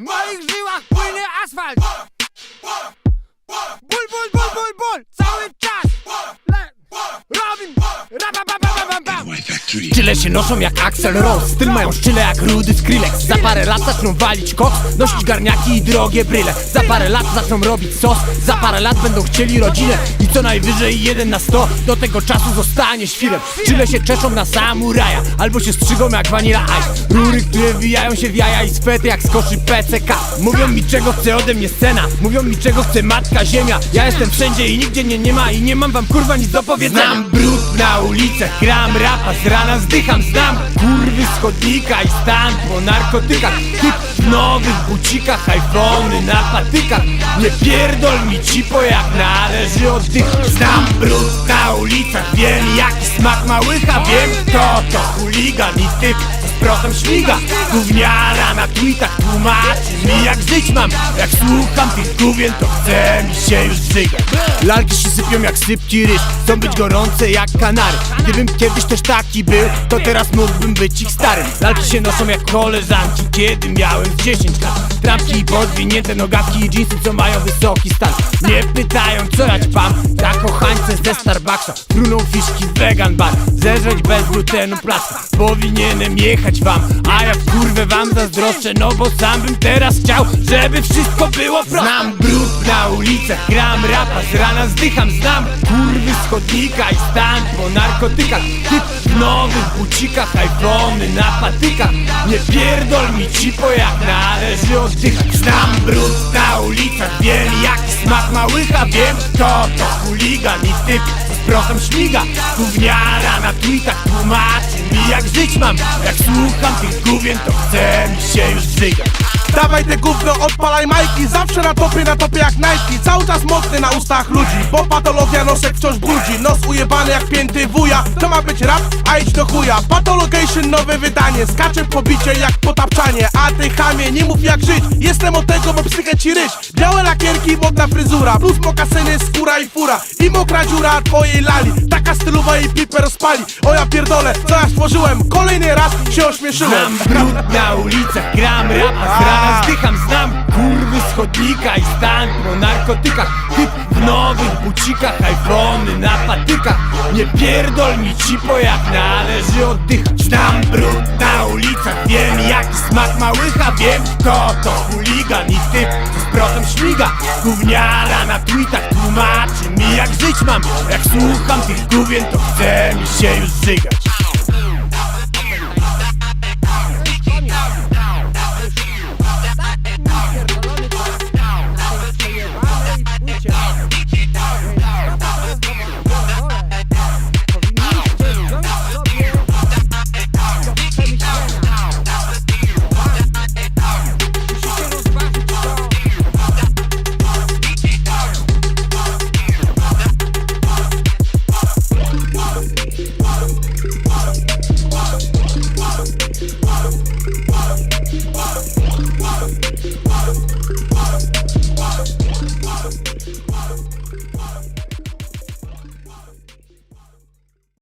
W moich żyłach płynie asfalt. Ból, ból, ból, ból, ból Czyle się noszą jak Axel Rose. Styl mają szczyle jak Rudy Skrillex. Za parę lat zaczną walić koks Nosić garniaki i drogie bryle. Za parę lat zaczną robić sos Za parę lat będą chcieli rodzinę. I co najwyżej jeden na sto Do tego czasu zostanie świrem. Czyle się czeszą na samuraja Albo się strzygą jak Vanilla Ice. Rury, które wijają się w jaja i spety jak z koszy PCK Mówią mi czego chce ode mnie scena. Mówią mi czego chce matka ziemia. Ja jestem wszędzie i nigdzie mnie nie ma I nie mam wam kurwa nic do powiedzenia. Znam brud na ulicach, gram rapa Z rana zdycham, znam kurwy z chodnika I stan po narkotykach. Typ w nowych bucikach, iPhony na patykach. Nie pierdol mi cipo jak należy oddychać Znam brud na ulicach, wiem jaki smak ma łycha Wiem kto to chuligan i typ z prochem śmiga Gówniara na tweetach tłumaczy mi jak żyć mam. Jak słucham tych gówien to chce mi się już żygać. Lalki się sypią jak sypki ryż Chcą być gorące jak kanary. Gdybym kiedyś też taki był To teraz mógłbym być ich starym. Lalki się noszą jak koleżanki Kiedy miałem z 10 lat. Trampki podwinięte nogawki i dżinsy co mają wysoki stan. Nie pytają co ja ćpam Ta kochańce ze Starbucksa Fruną fiszki vegan bar. Zeżreć bez glutenu placka. Powinienem jechać wam. A ja w kurwę wam zazdroszczę No bo sam bym teraz chciał Żeby wszystko było proste. Znam brud na ulicach Gram rapa z rana zdycham Znam kurwy z chodnika i stan po narkotykach. Typ w nowych bucikach iPhony na patykach. Nie pierdol mi cipo jak należy oddychać. Znam brud na ulicach Wiem jaki smak ma łycha Wiem kto to chuligan i typ z prochem śmiga. Gówniara na tweetach tłumaczy mi jak żyć mam? Jak słucham tych gówien to chce mi się już żygać Dawaj te gówno, odpalaj majki. Zawsze na topie, na topie jak Nike. Cały czas mocny na ustach ludzi Bo patologia nosek wciąż brudzi Nos ujebany jak pięty wuja. To ma być rap, a idź do chuja. Patologation nowe wydanie. Skaczę po bicie jak potapczanie. A ty chamie, nie mów jak żyć. Jestem od tego, bo psychę ci ryć Białe lakierki, modna fryzura. Plus mokasyny, skóra i fura. I mokra dziura twojej lali. Taka stylowa i pipę rozpali O ja pierdolę, co ja stworzyłem? Kolejny raz się ośmieszyłem. Znam brud na ulicach, gram rapa, z rana zdycham Znam kurwy z chodnika i stan po narkotykach. Typ w nowych bucikach, iPhony na Nie pierdol mi cipo jak należy oddychać Znam brud na ulicach, wiem jaki smak ma łycha Wiem kto to chuligan i typ z prochem śmiga. Gówniara na tweetach tłumaczy mi jak żyć mam. Jak słucham tych gówien to chce mi się już żygać